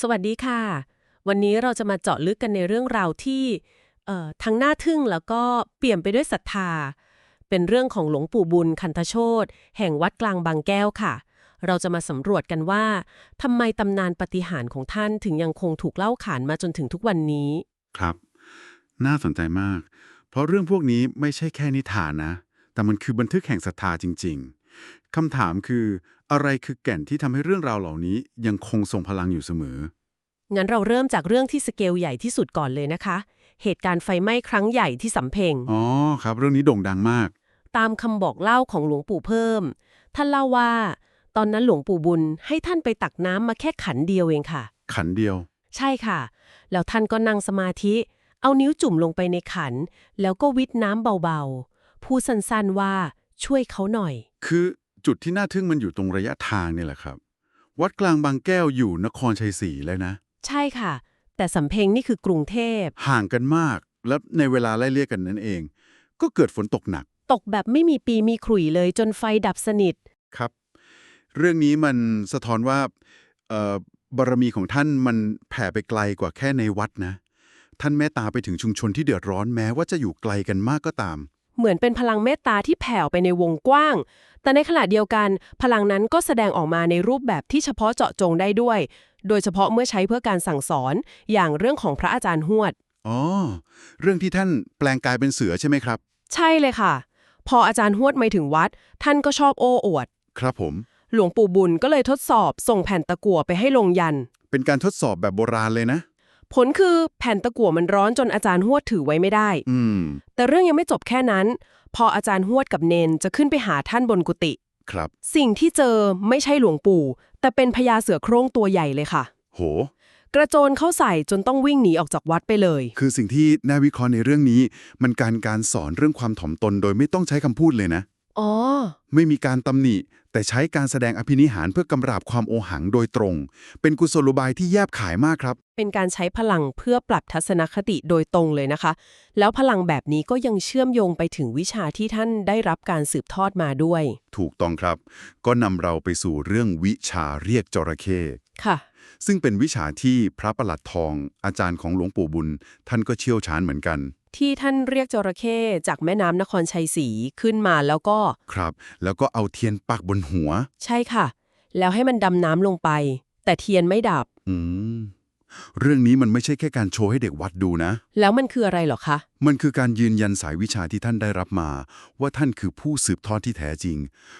สวัสดีค่ะ วันนี้เราจะมาเจาะลึกกันในเรื่องราวที่เอ่อทั้งน่าทึ่งแล้วก็เปี่ยมไปด้วยศรัทธา เป็นเรื่องของหลวงปู่บุญคันธโชตแห่งวัดกลางบางแก้วค่ะ เราจะมาสำรวจกันว่าทำไมตำนานปฏิหารของท่านถึงยังคงถูกเล่าขานมาจนถึงทุกวันนี้ ครับ น่าสนใจมาก เพราะเรื่องพวกนี้ไม่ใช่แค่นิทานนะ แต่มันคือบันทึกแห่งศรัทธาจริงๆ คำถามคือ อะไรคือแก่นที่ทำให้เรื่องราวเหล่านี้ยังคงทรงพลังอยู่เสมอ งั้นเราเริ่มจากเรื่องที่สเกลใหญ่ที่สุดก่อนเลยนะคะ เหตุการณ์ไฟไหม้ครั้งใหญ่ที่สำเพ็ง อ๋อครับ เรื่องนี้โด่งดังมาก ตามคำบอกเล่าของหลวงปู่เพิ่ม ท่านเล่าว่า ตอนนั้นหลวงปู่บุญให้ท่านไปตักน้ำมาแค่ขันเดียวเองค่ะ ขันเดียว ใช่ค่ะ แล้วท่านก็นั่งสมาธิ เอานิ้วจุ่มลงไปในขัน แล้วก็วิทน้ำเบาๆ พูดสั้นๆว่า ช่วยเขาหน่อย คือจุดที่น่าทึ่งมันอยู่ตรงระยะทางเนี่ยแหละครับ วัดกลางบางแก้วอยู่นครชัยศรีเลยนะ ใช่ค่ะ แต่สำเพ็งนี่คือกรุงเทพ ห่างกันมาก แล้วในเวลาไล่เลี่ยกันนั่นเอง ก็เกิดฝนตกหนัก ตกแบบไม่มีปีมีขลุ่ยเลยจนไฟดับสนิท ครับ เรื่องนี้มันสะท้อนว่าเอ่อบารมีของท่านมันแผ่ไปไกลกว่าแค่ในวัดนะ ท่านเมตตาไปถึงชุมชนที่เดือดร้อนแม้ว่าจะอยู่ไกลกันมากก็ตาม เหมือนเป็นพลังเมตตาที่แผ่ออกไปในวงกว้าง แต่ในขณะเดียวกัน พลังนั้นก็แสดงออกมาในรูปแบบที่เฉพาะเจาะจงได้ด้วย โดยเฉพาะเมื่อใช้เพื่อการสั่งสอนอย่างเรื่องของพระอาจารย์หวด อ๋อ เรื่องที่ท่านแปลงกายเป็นเสือใช่ไหมครับ ใช่เลยค่ะ พออาจารย์หวดไม่ถึงวัด ท่านก็ชอบโอ้อวด ครับผม หลวงปู่บุญก็เลยทดสอบส่งแผ่นตะกั่วไปให้ลงยัน เป็นการทดสอบแบบโบราณเลยนะ ผลคือแผ่นตะกั่วมันร้อนจนอาจารย์หวดถือไว้ไม่ได้ อืม แต่เรื่องยังไม่จบแค่นั้น พออาจารย์หวดกับเนนจะขึ้นไปหาท่านบนกุฏิครับ สิ่งที่เจอไม่ใช่หลวงปู่ แต่เป็นพญาเสือโคร่งตัวใหญ่เลยค่ะ โห กระโจนเข้าใส่จนต้องวิ่งหนีออกจากวัดไปเลย คือสิ่งที่น่าวิเคราะห์ในเรื่องนี้ มันการการสอนเรื่องความถ่อมตนโดยไม่ต้องใช้คำพูดเลยนะ อ๋อ ไม่มีการตำหนิ แต่ใช้การแสดงอภินิหารเพื่อกำราบความโอหังโดยตรง เป็นกุศโลบายที่แยบขายมากครับ เป็นการใช้พลังเพื่อปรับทัศนคติโดยตรงเลยนะคะ แล้วพลังแบบนี้ก็ยังเชื่อมโยงไปถึงวิชาที่ท่านได้รับการสืบทอดมาด้วย ถูกต้องครับ ก็นำเราไปสู่เรื่องวิชาเรียกจระเข้ค่ะ ซึ่งเป็นวิชาที่พระประหลัดทอง อาจารย์ของหลวงปู่บุญ ท่านก็เชี่ยวชาญเหมือนกัน ที่ท่านเรียกจระเข้จากแม่น้ำนครชัยศรีขึ้นมาแล้วก็ ครับ แล้วก็เอาเทียนปักบนหัว ใช่ค่ะ แล้วให้มันดำน้ำลงไป แต่เทียนไม่ดับ อืม เรื่องนี้มันไม่ใช่แค่การโชว์ให้เด็กวัดดูนะ แล้วมันคืออะไรเหรอคะ มันคือการยืนยันสายวิชาที่ท่านได้รับมา ว่าท่านคือผู้สืบทอดที่แท้จริง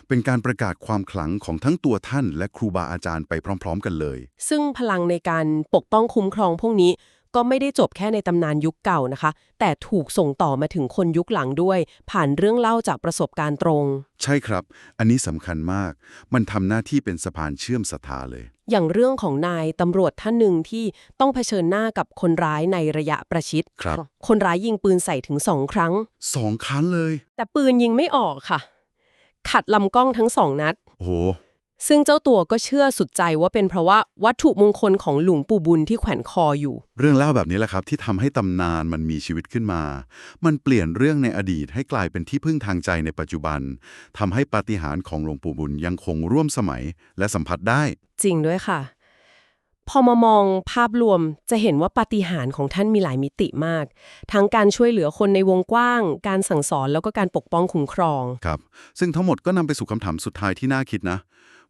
เป็นการประกาศความขลังของทั้งตัวท่านและครูบาอาจารย์ไปพร้อม ๆ กันเลย ซึ่งพลังในการปกป้องคุ้มครองพวกนี้ ก็ไม่ได้จบแค่ในตำนานยุคเก่านะคะ แต่ถูกส่งต่อมาถึงคนยุคหลังด้วย ผ่านเรื่องเล่าจากประสบการณ์ตรง ใช่ครับ อันนี้สำคัญมาก มันทำหน้าที่เป็นสะพานเชื่อมศรัทธาเลย อย่างเรื่องของนายตำรวจท่านหนึ่งที่ต้องเผชิญหน้ากับคนร้ายในระยะประชิดครับ คนร้ายยิงปืนใส่ถึงสองครั้ง สองครั้งเลย แต่ปืนยิงไม่ออกค่ะ ขัดลำกล้องทั้งสองนัด โอ้โห ซึ่งเจ้าตัวก็เชื่อสุดใจว่าเป็นเพราะว่าวัตถุมงคลของหลวงปู่บุญที่แขวนคออยู่ เรื่องเล่าแบบนี้แหละครับที่ทำให้ตำนานมันมีชีวิตขึ้นมา มันเปลี่ยนเรื่องในอดีตให้กลายเป็นที่พึ่งทางใจในปัจจุบันทำให้ปาฏิหาริย์ของหลวงปู่บุญยังคงร่วมสมัยและสัมผัสได้ จริงด้วยค่ะ พอมามองภาพรวมจะเห็นว่าปาฏิหาริย์ของท่านมีหลายมิติมาก ทั้งการช่วยเหลือคนในวงกว้าง การสั่งสอนแล้วก็การปกป้องคุ้มครอง ครับ ซึ่งทั้งหมดก็นำไปสู่คำถามสุดท้ายที่น่าคิดนะ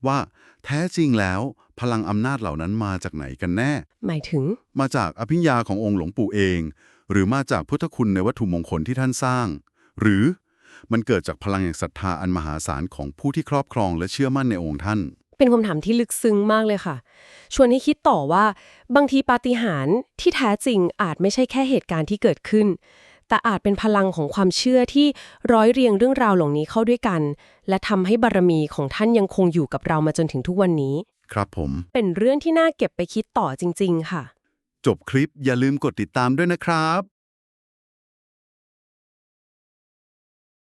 ว่าแท้จริงแล้วพลังอำนาจเหล่านั้นมาจากไหนกันแน่ หมายถึง มาจากอภิญญาขององค์หลวงปู่เอง หรือมาจากพุทธคุณในวัตถุมงคลที่ท่านสร้าง หรือมันเกิดจากพลังแห่งศรัทธาอันมหาศาลของผู้ที่ครอบครองและเชื่อมั่นในองค์ท่าน เป็นคำถามที่ลึกซึ้งมากเลยค่ะ ชวนให้คิดต่อว่าบางทีปาฏิหาริย์ที่แท้จริงอาจไม่ใช่แค่เหตุการณ์ที่เกิดขึ้น แต่อาจเป็นพลังของความเชื่อที่ร้อยเรียงเรื่องราวเหล่านี้เข้าด้วยกัน และทำให้บารมีของท่านยังคงอยู่กับเรามาจนถึงทุกวันนี้ ครับผม เป็นเรื่องที่น่าเก็บไปคิดต่อจริง ๆ ค่ะ จบคลิปอย่าลืมกดติดตามด้วยนะครับ